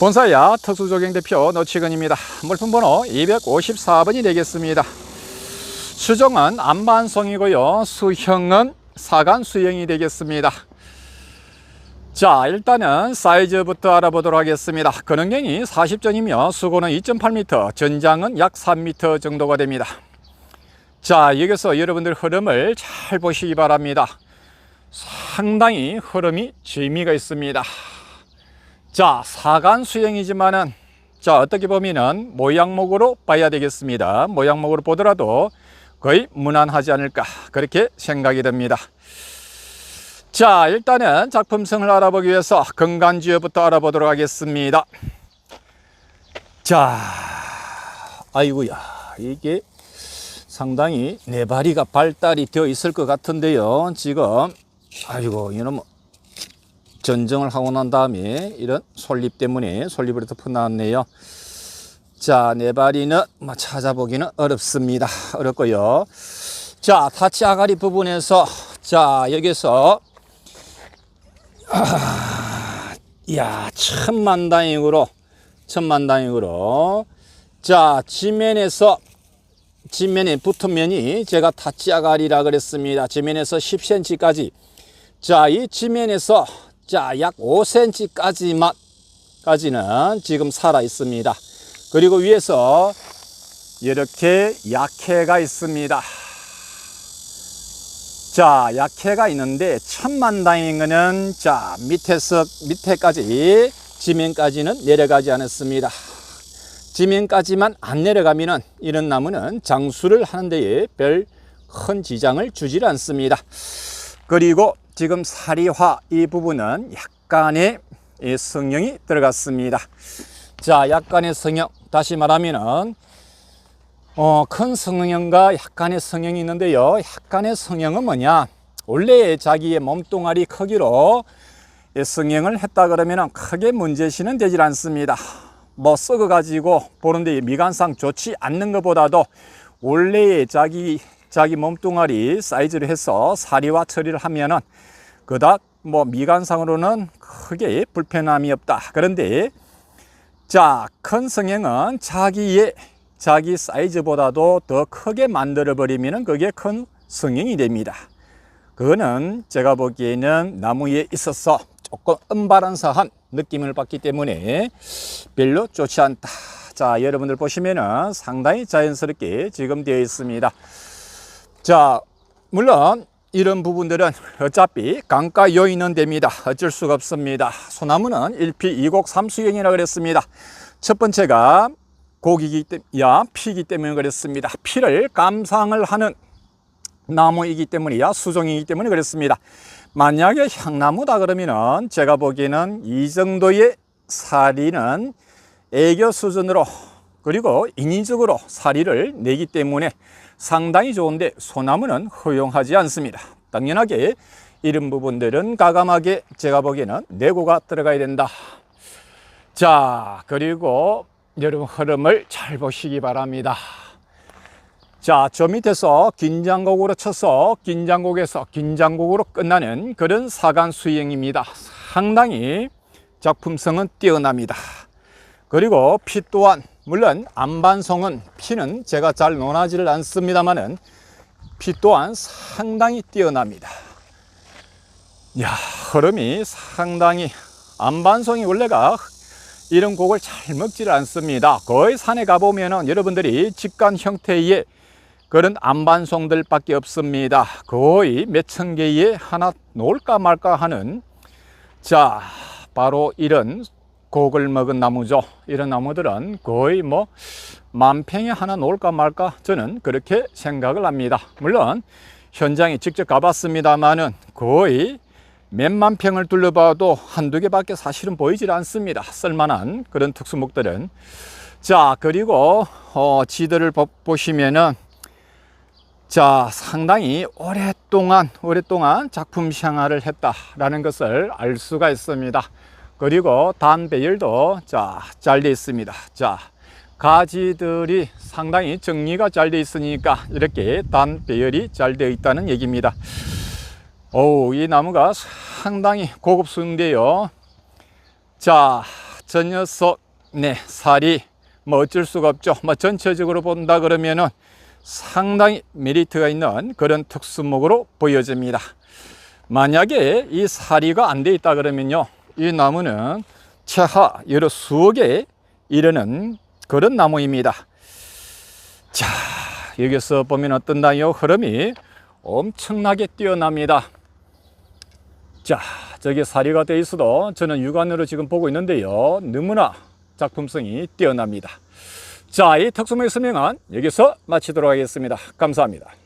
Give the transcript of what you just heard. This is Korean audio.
본사야 특수조경 대표 노치근입니다. 물품번호 254번이 되겠습니다. 수종은 안반송이고요. 수형은 사간 수형이 되겠습니다. 자, 일단은 사이즈부터 알아보도록 하겠습니다. 근원경이 40전이며 수고는 2.8m, 전장은 약 3m 정도가 됩니다. 자, 여기서 여러분들 흐름을 잘 보시기 바랍니다. 상당히 흐름이 재미가 있습니다. 자, 사간 수형이지만은 자, 어떻게 보면은 모양목으로 봐야 되겠습니다. 모양목으로 보더라도 거의 무난하지 않을까 그렇게 생각이 됩니다. 자, 일단은 작품성을 알아보기 위해서 건간지어부터 알아보도록 하겠습니다. 자, 아이고야, 이게 상당히 네바리가 발달이 되어 있을 것 같은데요. 지금, 아이고, 이놈 뭐 전정을 하고 난 다음에 이런 솔잎 때문에 솔잎으로 덮어 놨네요. 자, 네바리는 뭐 찾아보기는 어렵습니다. 어렵고요. 자, 타치 아가리 부분에서 자, 여기서 아, 이야, 천만다행으로 천만다행으로 자, 지면에서 지면에 붙은 면이 제가 타치 아가리라 그랬습니다. 지면에서 10cm까지 자, 이 지면에서 자, 약 5cm까지만 까지는 지금 살아 있습니다. 그리고 위에서 이렇게 약해가 있습니다. 자, 약해가 있는데 천만 다행인 거는 자, 밑에서 밑에까지 지면까지는 내려가지 않았습니다. 지면까지만 안 내려가면은 이런 나무는 장수를 하는 데에 별 큰 지장을 주질 않습니다. 그리고 지금 사리화 이 부분은 약간의 이 성형이 들어갔습니다. 자, 약간의 성형 다시 말하면은 어, 큰 성형과 약간의 성형이 있는데요. 약간의 성형은 뭐냐? 원래 자기의 몸뚱아리 크기로 이 성형을 했다 그러면 크게 문제시는 되질 않습니다. 뭐 썩어 가지고 보는데 미관상 좋지 않는 것보다도 원래의 자기 자기 몸뚱아리 사이즈로 해서 사리와 처리를 하면은 그닥 뭐 미관상으로는 크게 불편함이 없다. 그런데 자, 큰 성형은 자기의 자기 사이즈보다도 더 크게 만들어 버리면 그게 큰 성형이 됩니다. 그거는 제가 보기에는 나무에 있어서 조금 은바란사한 느낌을 받기 때문에 별로 좋지 않다. 자, 여러분들 보시면은 상당히 자연스럽게 지금 되어 있습니다. 자, 물론 이런 부분들은 어차피 강가 요인은 됩니다. 어쩔 수가 없습니다. 소나무는 1피 2곡 3수경이라 그랬습니다. 첫 번째가 곡이기 때문에, 야, 피기 때문에 그랬습니다. 피를 감상을 하는 나무이기 때문이야 수종이기 때문에 그랬습니다. 만약에 향나무다 그러면은 제가 보기에는 이 정도의 사리는 애교 수준으로 그리고 인위적으로 사리를 내기 때문에 상당히 좋은데 소나무는 허용하지 않습니다. 당연하게 이런 부분들은 가감하게 제가 보기에는 내고가 들어가야 된다. 자, 그리고 여러분 흐름을 잘 보시기 바랍니다. 자, 저 밑에서 긴장곡으로 쳐서 긴장곡에서 긴장곡으로 끝나는 그런 사간 수행입니다. 상당히 작품성은 뛰어납니다. 그리고 피 또한 물론 안반송은 피는 제가 잘 논하지를 않습니다만은 피 또한 상당히 뛰어납니다. 야 흐름이 상당히 안반송이 원래가 이런 곡을 잘 먹지를 않습니다. 거의 산에 가보면은 여러분들이 직관 형태의 그런 안반송들 밖에 없습니다. 거의 몇 천 개의 하나 놓을까 말까 하는 자 바로 이런 곡을 먹은 나무죠. 이런 나무들은 거의 뭐 만평에 하나 놓을까 말까 저는 그렇게 생각을 합니다. 물론 현장에 직접 가봤습니다만은 거의 몇만 평을 둘러봐도 한두 개밖에 사실은 보이질 않습니다. 쓸만한 그런 특수목들은. 자, 그리고 어, 보, 보시면은 자, 상당히 오랫동안, 오랫동안 작품 생활을 했다라는 것을 알 수가 있습니다. 그리고 단 배열도 자, 잘 되어 있습니다. 자, 가지들이 상당히 정리가 잘 되어 있으니까 이렇게 단 배열이 잘 되어 있다는 얘기입니다. 오, 이 나무가 상당히 고급스러운데요. 자, 저 녀석, 네, 살이 뭐 어쩔 수가 없죠. 뭐 전체적으로 본다 그러면은 상당히 메리트가 있는 그런 특수목으로 보여집니다. 만약에 이 사리가 안 돼 있다 그러면요. 이 나무는 최하 여러 수억에 이르는 그런 나무입니다. 자, 여기서 보면 어떤가요? 흐름이 엄청나게 뛰어납니다. 자, 저기 사리가 돼 있어도 저는 육안으로 지금 보고 있는데요. 너무나 작품성이 뛰어납니다. 자, 이 특수목의 설명은 여기서 마치도록 하겠습니다. 감사합니다.